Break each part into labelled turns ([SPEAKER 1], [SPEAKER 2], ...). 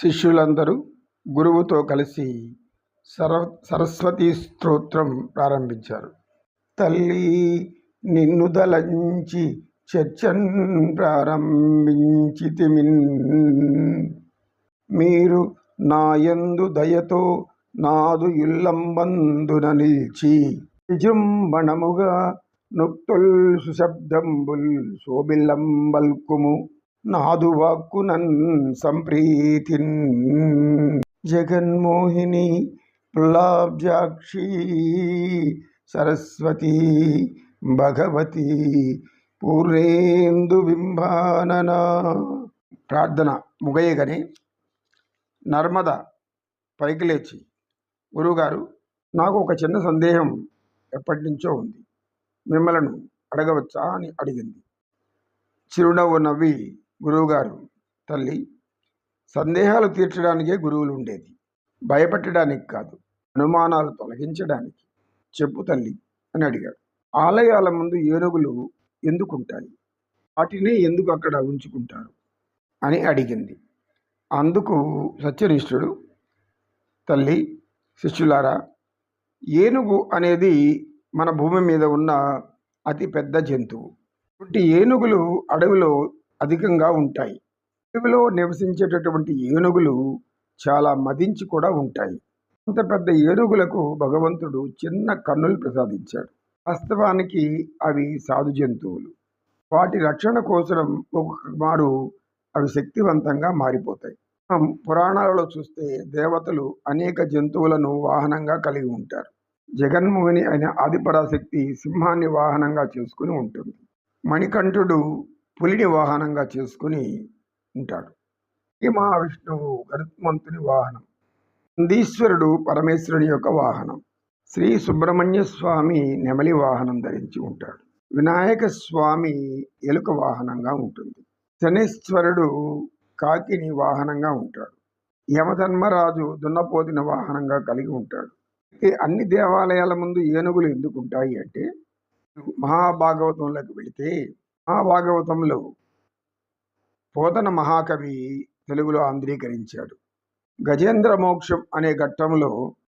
[SPEAKER 1] శిష్యులందరూ గురువుతో కలిసి సర సరస్వతీ స్తోత్రం ప్రారంభించారు. తల్లి నిన్ను దలంచి చర్చన్ ప్రారంభించితిమిన్ మీరు నాయందు దయతో నాదు ఇల్లంబందున నిలిచి విజృంభణముగా నుక్తుల్ సుశబ్దంబుల్ శోభిల్లంబల్కుము. నాదు వాక్కునన్ సంప్రీతిన్. జగన్మోహిని పుల్లాబ్జాక్షి సరస్వతి భగవతి పూర్ణేందు బింబానన. ప్రార్థన ముగయగని నర్మద పైకి లేచి గురువుగారు నాకు ఒక చిన్న సందేహం ఎప్పటి నుంచో ఉంది. మిమ్మలను అడగవచ్చా? అని అడిగింది. చిరునవ్వు నవ్వి గురువుగారు తల్లి సందేహాలు తీర్చడానికే గురువులు ఉండేది భయపెట్టడానికి కాదు అనుమానాలు తొలగించడానికి. చెప్పు తల్లి అని అడిగాడు. ఆలయాల ముందు ఏనుగులు ఎందుకుంటాయి? వాటిని ఎందుకు అక్కడ ఉంచుకుంటారు? అని అడిగింది. అందుకు సత్యనిష్ఠుడు తల్లి శిష్యులారా ఏనుగు అనేది మన భూమి మీద ఉన్న అతి పెద్ద జంతువు. ఏనుగులు అడవిలో అధికంగా ఉంటాయి. అడవిలో నివసించేటటువంటి ఏనుగులు చాలా మదించి కూడా ఉంటాయి. అంత పెద్ద ఏనుగులకు భగవంతుడు చిన్న కన్నులు ప్రసాదించాడు. వాస్తవానికి అవి సాధు జంతువులు. వాటి రక్షణ కోసం ఒక్కొక్క మారు అవి శక్తివంతంగా మారిపోతాయి. మనం పురాణాలలో చూస్తే దేవతలు అనేక జంతువులను వాహనంగా కలిగి ఉంటారు. జగన్మోహిని అయిన ఆదిపరాశక్తి సింహాన్ని వాహనంగా చేసుకుని ఉంటుంది. మణికంఠుడు పులిని వాహనంగా చేసుకుని ఉంటాడు. ఈ మహావిష్ణువు గరుత్మంతుని వాహనం. నందీశ్వరుడు పరమేశ్వరుని యొక్క వాహనం. శ్రీ సుబ్రహ్మణ్య స్వామి నెమలి వాహనం ధరించి ఉంటాడు. వినాయక స్వామి ఎలుక వాహనంగా ఉంటుంది. శనేశ్వరుడు కాకిని వాహనంగా ఉంటాడు. యమధర్మరాజు దున్నపోతిన వాహనంగా కలిగి ఉంటాడు. అన్ని దేవాలయాల ముందు ఏనుగులు ఎందుకు ఉంటాయి అంటే మహాభాగవతంలోకి వెళితే మహాభాగవతంలో పోతన మహాకవి తెలుగులో ఆంధ్రీకరించాడు. గజేంద్ర మోక్షం అనే ఘట్టంలో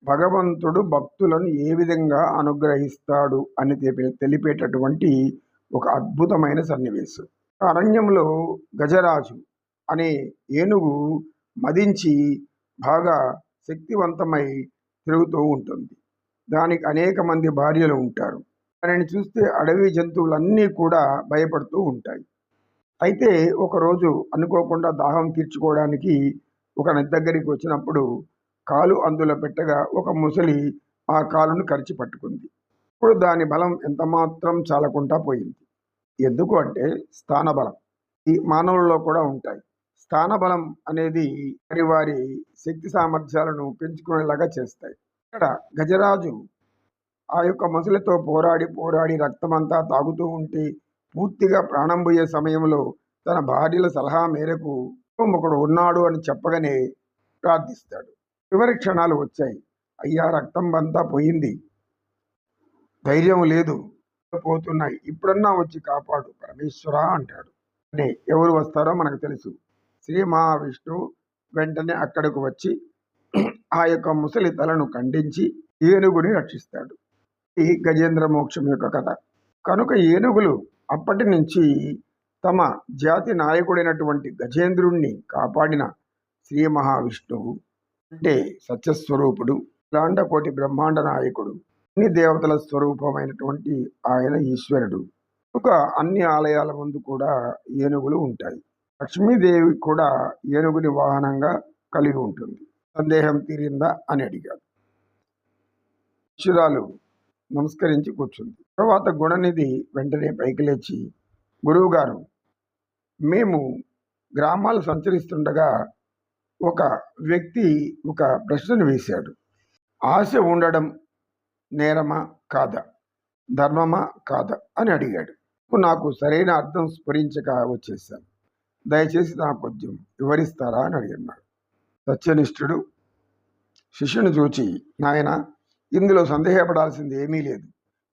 [SPEAKER 1] భగవంతుడు భక్తులను ఏ విధంగా అనుగ్రహిస్తాడు అని తెలిపే తెలిపేటటువంటి ఒక అద్భుతమైన సన్నివేశం. అరణ్యంలో గజరాజు అనే ఏనుగు మదించి బాగా శక్తివంతమై తిరుగుతూ ఉంటుంది. దానికి అనేక మంది భార్యలు ఉంటారు. దానిని చూస్తే అడవి జంతువులన్నీ కూడా భయపడుతూ ఉంటాయి. అయితే ఒకరోజు అనుకోకుండా దాహం తీర్చుకోవడానికి ఒక నది దగ్గరికి వచ్చినప్పుడు కాలు అందులో పెట్టగా ఒక ముసలి ఆ కాలును కరిచి పట్టుకుంది. ఇప్పుడు దాని బలం ఎంతమాత్రం చాలకుండా పోయింది. ఎందుకు అంటే స్థాన బలం. ఈ మానవుల్లో కూడా ఉంటాయి. స్థాన బలం అనేది వారి వారి శక్తి సామర్థ్యాలను పెంచుకునేలాగా చేస్తాయి. ఇక్కడ గజరాజు ఆ యొక్క ముసలితో పోరాడి పోరాడి రక్తమంతా తాగుతూ ఉంటే పూర్తిగా ప్రాణం పోయే సమయంలో తన భార్యల సలహా మేరకు ఒకడు ఉన్నాడు అని చెప్పగానే ప్రార్థిస్తాడు. చివరి క్షణాలు వచ్చాయి. అయ్యా రక్తం అంతా పోయింది. ధైర్యం లేదు. పోతున్నాయి. ఇప్పుడన్నా వచ్చి కాపాడు. పరమేశ్వర అంటాడు. అనే ఎవరు వస్తారో మనకు తెలుసు. శ్రీ మహావిష్ణు వెంటనే అక్కడికి వచ్చి ఆ యొక్క ముసలి తలను ఖండించి ఏనుగుని రక్షిస్తాడు. ఈ గజేంద్ర మోక్షం యొక్క కథ. కనుక ఏనుగులు అప్పటి నుంచి తమ జాతి నాయకుడైనటువంటి గజేంద్రుణ్ణి కాపాడిన శ్రీ మహావిష్ణువు అంటే సత్యస్వరూపుడు కోటి బ్రహ్మాండ నాయకుడు అన్ని దేవతల స్వరూపమైనటువంటి ఆయన ఈశ్వరుడు. ఒక అన్ని ఆలయాల ముందు కూడా ఏనుగులు ఉంటాయి. లక్ష్మీదేవి కూడా ఏనుగుని వాహనంగా కలిగి ఉంటుంది. సందేహం తీరిందా అని అడిగాడు. శిరాలు నమస్కరించి కూర్చుంది. తర్వాత గుణనిధి వెంటనే పైకి లేచి గురువుగారు మేము గ్రామాలు సంచరిస్తుండగా ఒక వ్యక్తి ఒక ప్రశ్నను వేశాడు. ఆశ ఉండడం నేరమా కాదా? ధర్మమా కాదా? అని అడిగాడు. నాకు సరైన అర్థం స్ఫురించక వచ్చేసాను దయచేసి నాకు కొంచెం వివరిస్తారా? అని అడిగినాడు సత్యనిష్ఠుడు శిష్యుని చూచి నాయన ఇందులో సందేహపడాల్సింది ఏమీ లేదు.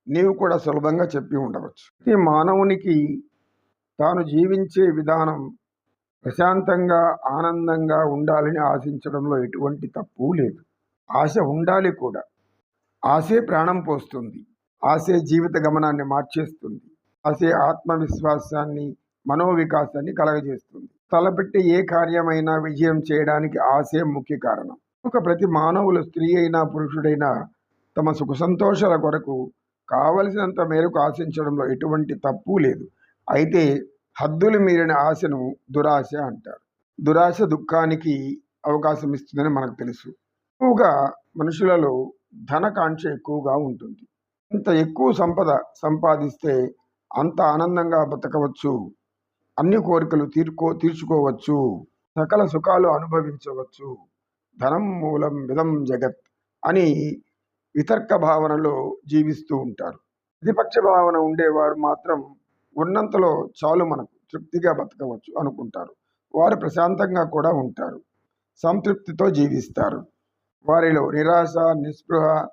[SPEAKER 1] నీవు కూడా సులభంగా చెప్పి ఉండవచ్చు. ఈ మానవునికి తాను జీవించే విధానం ప్రశాంతంగా ఆనందంగా ఉండాలని ఆశించడంలో ఎటువంటి తప్పు లేదు. ఆశ ఉండాలి కూడా. ఆశే ప్రాణం పోస్తుంది. ఆశే జీవిత గమనాన్ని మార్చేస్తుంది. ఆశే ఆత్మవిశ్వాసాన్ని మనోవికాసాన్ని కలగజేస్తుంది. తలపెట్టి ఏ కార్యమైనా విజయం చేయడానికి ఆశే ముఖ్య కారణం. ఒక ప్రతి మానవులు స్త్రీ అయినా పురుషుడైనా తమ సుఖ సంతోషాల కొరకు కావలసినంత మేరకు ఆశించడంలో ఎటువంటి తప్పు లేదు. అయితే హద్దులు మీరిన ఆశను దురాశ అంటారు. దురాశ దుఃఖానికి అవకాశం ఇస్తుందని మనకు తెలుసు. ఎక్కువగా మనుషులలో ధనకాంక్ష ఎక్కువగా ఉంటుంది. ఇంత ఎక్కువ సంపద సంపాదిస్తే అంత ఆనందంగా బతకవచ్చు. అన్ని కోరికలు తీర్కో తీర్చుకోవచ్చు. సకల సుఖాలు అనుభవించవచ్చు. ధనం మూలం విధం జగత్ అని వితర్క భావనలో జీవిస్తూ ఉంటారు. ప్రతిపక్ష భావన ఉండేవారు మాత్రం ఉన్నంతలో చాలు మనకు తృప్తిగా బతకవచ్చు అనుకుంటారు. వారు ప్రశాంతంగా కూడా ఉంటారు. సంతృప్తితో జీవిస్తారు. వారిలో నిరాశ నిస్పృహ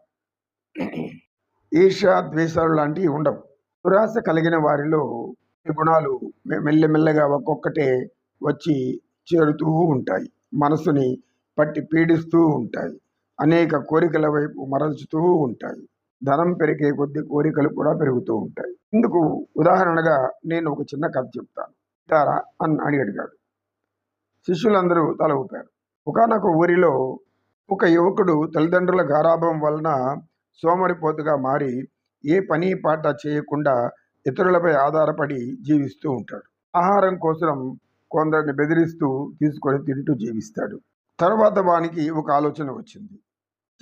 [SPEAKER 1] ఈర్ష ద్వేషాలు లాంటివి ఉండవు. దురాశ కలిగిన వారిలో ఈ గుణాలు మె- మెల్లమెల్లగా ఒక్కొక్కటే వచ్చి చేరుతూ ఉంటాయి. మనసుని పట్టి పీడిస్తూ ఉంటాయి. అనేక కోరికల వైపు మరల్చుతూ ఉంటాయి. ధనం పెరిగే కొద్ది కోరికలు కూడా పెరుగుతూ ఉంటాయి. ఇందుకు ఉదాహరణగా నేను ఒక చిన్న కథ చెప్తాను. వింటారా అని అని అడిగాడు శిష్యులందరూ తల ఊపారు. ఒకనొక ఊరిలో ఒక యువకుడు తల్లిదండ్రుల గారాభం వలన సోమరిపోతుగా మారి ఏ పని పాట చేయకుండా ఇతరులపై ఆధారపడి జీవిస్తూ ఉంటాడు. ఆహారం కోసం కొందరిని బెదిరిస్తూ తీసుకొని తింటూ జీవిస్తాడు. తర్వాత వానికి ఒక ఆలోచన వచ్చింది.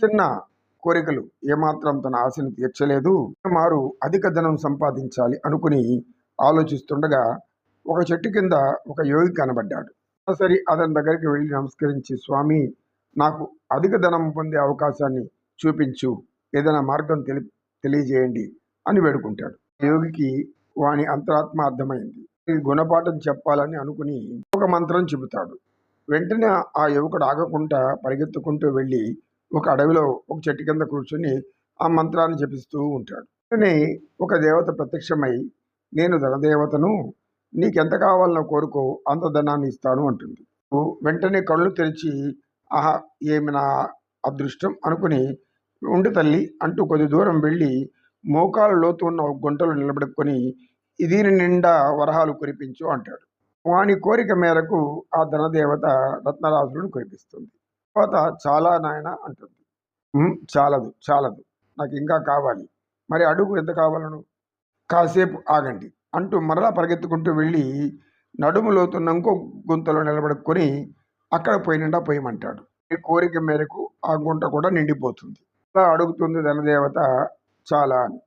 [SPEAKER 1] చిన్న కోరికలు ఏమాత్రం తన ఆశను తీర్చలేదు. మారు అధిక ధనం సంపాదించాలి అనుకుని ఆలోచిస్తుండగా ఒక చెట్టు కింద ఒక యోగి కనబడ్డాడు. సరి అతని దగ్గరికి వెళ్ళి నమస్కరించి స్వామి నాకు అధిక ధనం పొందే అవకాశాన్ని చూపించు. ఏదైనా మార్గం తెలి తెలియజేయండి అని వేడుకుంటాడు. యోగికి వాని అంతరాత్మ అర్థమైంది గుణపాఠం చెప్పాలని అనుకుని ఒక మంత్రం చెబుతాడు. వెంటనే ఆ యువకుడు ఆగకుండా పరిగెత్తుకుంటూ వెళ్ళి ఒక అడవిలో ఒక చెట్టు కింద కూర్చుని ఆ మంత్రాన్ని జపిస్తూ ఉంటాడు. వెంటనే ఒక దేవత ప్రత్యక్షమై నేను ధనదేవతను నీకెంత కావాలనో కోరుకో అంత ధనాన్ని ఇస్తాను అంటుంది. వెంటనే కళ్ళు తెరిచి ఆహా ఏమి నా అదృష్టం అనుకుని ఉండు తల్లి అంటూ కొద్ది దూరం వెళ్ళి మోకాలు లోతు ఉన్న ఒక గుంటలో నిలబడుకొని దీని నిండా వరహాలు కురిపించు అంటాడు. వాని కోరిక మేరకు ఆ ధనదేవత రత్నరాశులను కురిపిస్తుంది. తర్వాత చాలా నాయన అంటుంది. చాలదు చాలదు నాకు ఇంకా కావాలి. మరి అడుగు ఎంత కావాలను? కాసేపు ఆగండి అంటూ మరలా పరిగెత్తుకుంటూ వెళ్ళి నడుము లోతున్న ఇంకో గుంతలో నిలబడుకొని అక్కడ పోయి నిండా పోయమంటాడు ఈ కోరిక మేరకు ఆ గుంట కూడా నిండిపోతుంది. అలా అడుగుతుంది ధనదేవత చాలా అని.